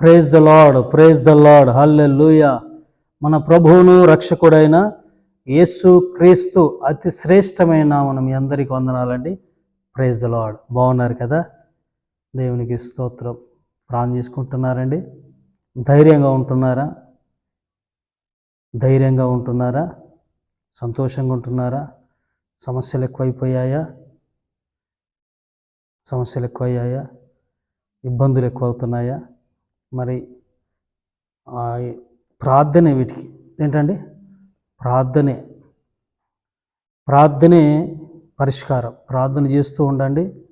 Praise the Lord praise the Lord hallelujah మన ప్రభువును రక్షకుడైన యేసు క్రీస్తు అతి శ్రేష్టమైన మనం మీ అందరికీ వందనాలండి. ప్రేజ్ ద లాడ్ బాగున్నారు కదా? దేవునికి స్తోత్రం. ప్రాణం చేసుకుంటున్నారండి ధైర్యంగా ఉంటున్నారా? ధైర్యంగా ఉంటున్నారా? సంతోషంగా ఉంటున్నారా? సమస్యలు ఎక్కువైపోయాయా? సమస్యలు ఎక్కువయ్యాయా? ఇబ్బందులు ఎక్కువ అవుతున్నాయా మరి ప్రార్థన ప్రార్థనే వీటికి. ఏంటండి? ప్రార్థనే. ప్రార్థనే పరిష్కారం. ప్రార్థన చేస్తూ ఉండండి.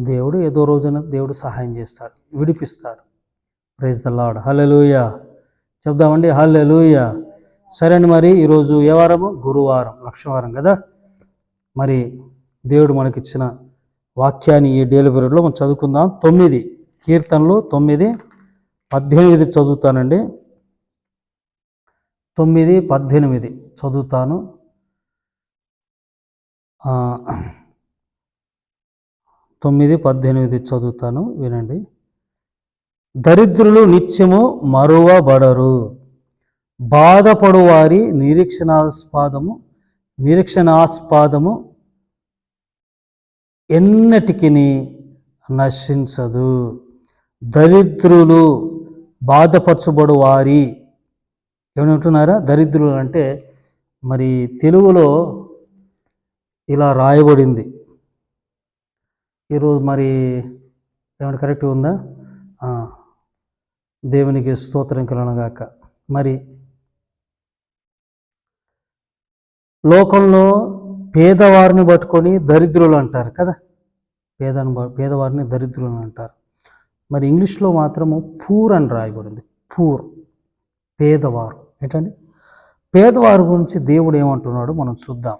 దేవుడు ఏదో రోజున దేవుడు సహాయం చేస్తాడు విడిపిస్తాడు. ప్రైజ్ ద లాడ్ హలెలుయ చెప్దామండి. హలెలుయ సరే అండి మరి ఈరోజు ఏ వారము? గురువారం లక్షవారం కదా? మరి దేవుడు మనకిచ్చిన వాక్యాన్ని ఈ డేలు పీరియడ్లో మనం చదువుకుందాం. తొమ్మిది. కీర్తనలు తొమ్మిది పద్దెనిమిది చదువుతానండి. తొమ్మిది పద్దెనిమిది చదువుతాను. తొమ్మిది పద్దెనిమిది చదువుతాను వినండి. దరిద్రులు నిత్యము మరువబడరు. బాధపడు వారి నిరీక్షణాస్పాదము నిరీక్షణాస్పాదము ఎన్నటికి నశించదు. దరిద్రులు బాధపరచబడు వారి. ఏమంటున్నారా దరిద్రులు అంటే మరి తెలుగులో ఇలా రాయబడింది. ఈరోజు మరి ఏమైనా కరెక్ట్ ఉందా? దేవునికి స్తోత్రం కలనగాక మరి లోకంలో పేదవారిని పట్టుకొని దరిద్రులు అంటారు కదా? పేదను పేదవారిని దరిద్రులు అంటారు. మరి ఇంగ్లీష్లో మాత్రము పూర్ అని రాయబడింది. పూర్. పేదవారు. ఏంటండి? పేదవారి గురించి దేవుడు ఏమంటున్నాడు మనం చూద్దాం.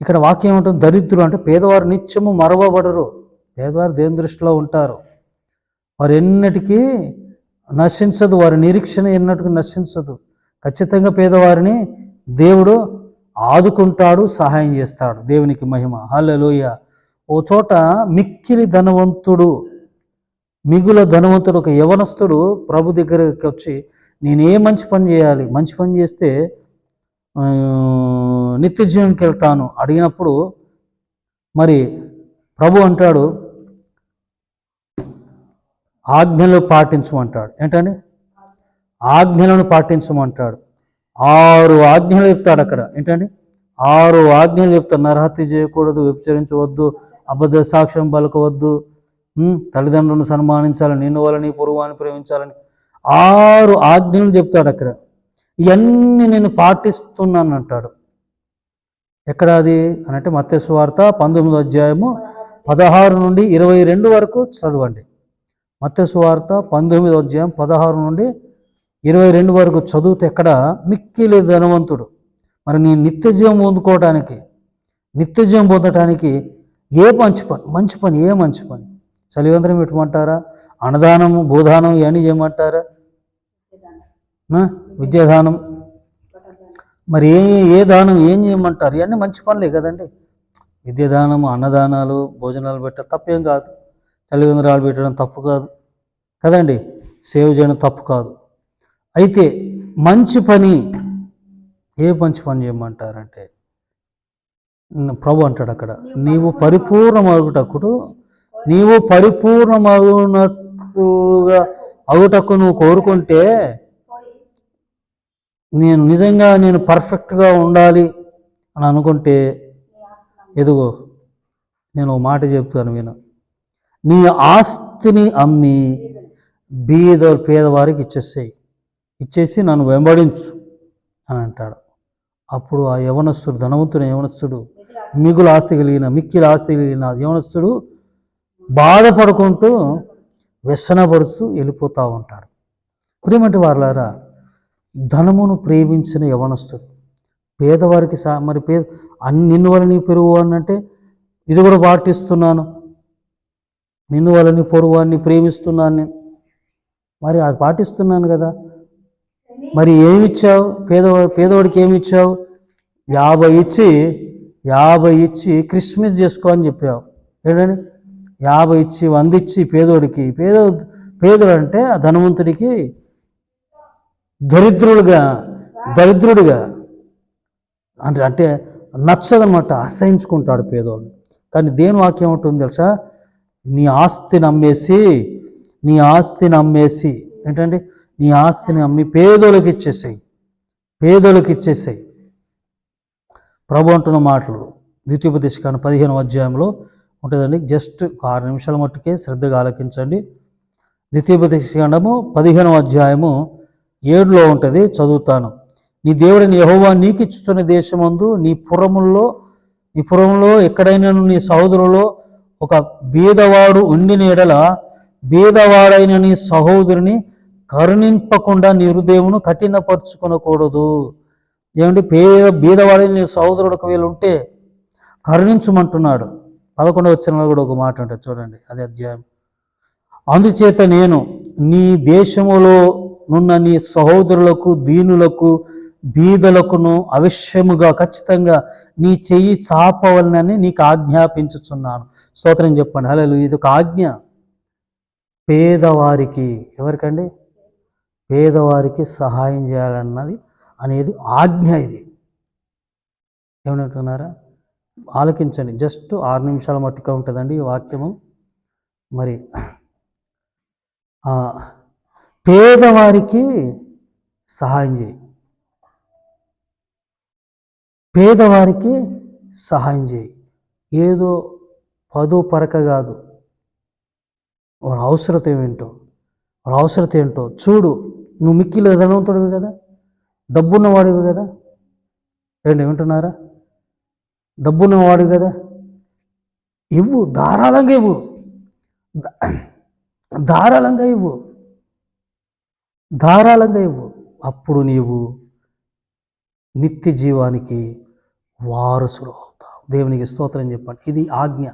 ఇక్కడ వాక్యం ఏమంటుంది? దరిద్రులు అంటే పేదవారు నిత్యము మరవబడరు. పేదవారు దేవుని దృష్టిలో ఉంటారు. వారు ఎన్నటికీ నశించదు. వారి నిరీక్షణ ఎన్నటికీ నశించదు. ఖచ్చితంగా పేదవారిని దేవుడు ఆదుకుంటాడు సహాయం చేస్తాడు. దేవునికి మహిమ. హల్లెలూయ. ఓ చోట మిక్కిలి ధనవంతుడు మిగుల ధనవంతుడు ఒక యవనస్తుడు ప్రభు దగ్గరికి వచ్చి నేను మంచి పని చేయాలి. మంచి పని చేస్తే నిత్య జీవనకి వెళ్తాను. అడిగినప్పుడు మరి ప్రభు అంటాడు ఆజ్ఞలు పాటించమంటాడు ఏంటండి? ఆజ్ఞలను పాటించమంటాడు ఆరు ఆజ్ఞలు చెప్తాడు అక్కడ. ఏంటండి? ఆరు ఆజ్ఞలు చెప్తాడు. నరహత్య చేయకూడదు వ్యభిచరించవద్దు అబద్ధ సాక్ష్యం పలకవద్దు తల్లిదండ్రులను సన్మానించాలని నిన్ను వాళ్ళని పొరుగువాని ప్రేమించాలని ఆరు ఆజ్ఞలు చెప్తాడు అక్కడ. ఇవన్నీ నేను పాటిస్తున్నాను అంటాడు ఎక్కడ అది? అని అంటే మత్స్సు వార్త పంతొమ్మిదో అధ్యాయము పదహారు నుండి ఇరవై రెండు వరకు చదవండి. మత్స్సు వార్త పంతొమ్మిదో అధ్యాయం పదహారు నుండి ఇరవై రెండు వరకు చదివితే ఎక్కడ? మిక్కిలి ధనవంతుడు. మరి నీ నిత్య జీవం పొందుకోవడానికి నిత్య జీవం పొందటానికి ఏ మంచి పని? మంచి పని ఏ మంచి పని? చలివంతరం పెట్టమంటారా అన్నదానము భూదానం ఇవన్నీ చేయమంటారా? విద్యాదానం. మరి ఏ ఏ దానం ఏం చేయమంటారు? ఇవన్నీ మంచి పనులే కదండి. విద్యాదానం అన్నదానాలు భోజనాలు పెట్టడం తప్పేం కాదు. చలివందరాలు పెట్టడం తప్పు కాదు. కదండి? సేవ చేయడం తప్పు కాదు. అయితే మంచి పని ఏ మంచి పని చేయమంటారంటే ప్రభు అంటాడు అక్కడ నీవు పరిపూర్ణమగుటకుడు నీవు పరిపూర్ణమగునట్లుగా అవుటకు నువ్వు కోరుకుంటే నేను నిజంగా నేను పర్ఫెక్ట్గా ఉండాలి అని అనుకుంటే ఎదుగో నేను ఒక మాట చెప్తాను విను. నీ ఆస్తిని అమ్మి బీద పేదవారికి ఇచ్చేసేయి. ఇచ్చేసి నన్ను వెంబడించు అని అంటాడు. అప్పుడు ఆ యవనస్తుడు ధనవంతుడు యవనస్తుడు మిగులు ఆస్తి కలిగిన మిక్కిల ఆస్తి కలిగిన యవనస్తుడు బాధపడుకుంటూ వ్యసనపరుస్తూ వెళ్ళిపోతూ ఉంటాడు ప్రేమటి వాళ్ళారా ధనమును ప్రేమించిన యవనస్తుడు పేదవారికి సా మరి పేద అన్ని నిన్ను వలని పెరుగు అనంటే ఇది కూడా పాటిస్తున్నాను. నిన్ను వాళ్ళని పొరుగువాన్ని ప్రేమిస్తున్నాను నేను. మరి అది పాటిస్తున్నాను కదా. మరి ఏమిచ్చావు? పేదవా పేదవాడికి ఏమి ఇచ్చావు యాభై ఇచ్చి యాభై ఇచ్చి క్రిస్మస్ చేసుకో అని చెప్పావు. ఏంటండి? యాభై ఇచ్చి వంద ఇచ్చి పేదోడికి పేద పేదోడు అంటే ఆ ధనవంతుడికి దరిద్రుడుగా దరిద్రుడిగా అంటే అంటే నచ్చదనమాట అసహించుకుంటాడు పేదోడు. కానీ దేని వాక్యం ఉంటుంది తెలుసా? నీ ఆస్తిని అమ్మేసి నీ ఆస్తిని అమ్మేసి ఏంటంటే నీ ఆస్తిని అమ్మి పేదోళ్ళకి ఇచ్చేసాయి పేదోళ్ళకి ఇచ్చేసాయి. ప్రభు అంటున్న మాటలు ద్వితీయోపదేశకాన్ని పదిహేను అధ్యాయంలో ఉంటుందండి. జస్ట్ ఆరు నిమిషాల మట్టుకే శ్రద్ధగా ఆలకించండి. ద్వితీయోపదేశకాండము పదిహేనవ అధ్యాయము ఏడులో ఉంటుంది చదువుతాను. నీ దేవుడిని యహోవా నీకిచ్చుతున్న దేశమందు నీ పురముల్లో నీ పురములో ఎక్కడైనా నీ సహోదరులో ఒక బీదవాడు ఉండిన ఎడల బీదవాడైన నీ సహోదరుని కరుణింపకుండా నీ హృదయమును కఠినపరుచుకొనకూడదు. ఏమంటే పేద బీదవాడైన నీ సహోదరుడు ఒకవేళ ఉంటే కరుణించమంటున్నాడు. పదకొండవ వచ్చిన కూడా ఒక మాట ఉంటుంది చూడండి అదే అధ్యాయం. అందుచేత నేను నీ దేశములో నున్న నీ సహోదరులకు దీనులకు బీదలకును అవశ్యముగా ఖచ్చితంగా నీ చెయ్యి చాపవలనని నీకు ఆజ్ఞాపించుచున్నాను. స్తోత్రం చెప్పండి. హలో ఇది ఒక ఆజ్ఞ. పేదవారికి ఎవరికండి? పేదవారికి సహాయం చేయాలన్నది అనేది ఆజ్ఞ ఇది. ఏమంటున్నారా ఆలకించండి. జస్ట్ ఆరు నిమిషాల మట్టుగా ఉంటుందండి ఈ వాక్యము. మరి పేదవారికి సహాయం చేయి. పేదవారికి సహాయం చేయి. ఏదో పదో పరక కాదు. వాళ్ళ అవసరత ఏమిటో వాళ్ళ అవసరత ఏంటో చూడు. నువ్వు మిక్కిలో ధనవంతుడివి కదా డబ్బున్నవాడివి కదా. ఏంటి వింటున్నారా? డబ్బున్నవాడివి కదా. ఇవ్వు ధారాళంగా ఇవ్వు. ధారాళంగా ఇవ్వు. ధారాళంగా ఇవ్వు. అప్పుడు నీవు నిత్య జీవానికి వారసులు అవుతావు. దేవునికి స్తోత్రం చెప్పండి. ఇది ఆజ్ఞ.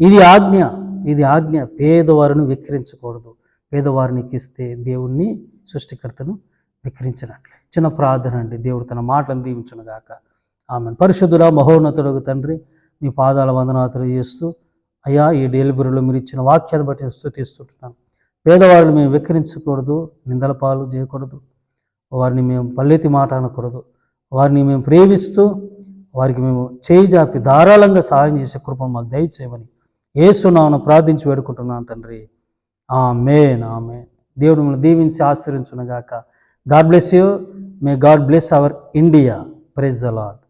ఇది ఆజ్ఞ. ఇది ఆజ్ఞ. పేదవారిని విక్రించకూడదు పేదవారికి ఇస్తే దేవుణ్ణి సృష్టికర్తను విక్రించినట్లే చిన్న ప్రార్థన అండి. దేవుడు తన మాటలను దీవించును గాక ఆమె పరిశుద్ధుల మహోన్నతుడు తండ్రి మీ పాదాల వందనాతులు చేస్తూ అయ్యా ఈ డెలివరీలో మీరు ఇచ్చిన వాక్యాన్ని బట్టి స్థుతిస్తుంటున్నాను పేదవారిని మేము వెక్కిరించకూడదు నిందల పాలు చేయకూడదు. వారిని మేము పల్లెతి మాట అనకూడదు. వారిని మేము ప్రేమిస్తూ వారికి మేము చేయి జాపి ధారాళంగా సహాయం చేసే కృప మాకు దయచేయమని ఏసునామను ప్రార్థించి వేడుకుంటున్నాను తండ్రి. ఆమె ఆమె దేవుడు మిమ్మల్ని దీవించి గాక God bless you. May God bless our India. Praise the Lord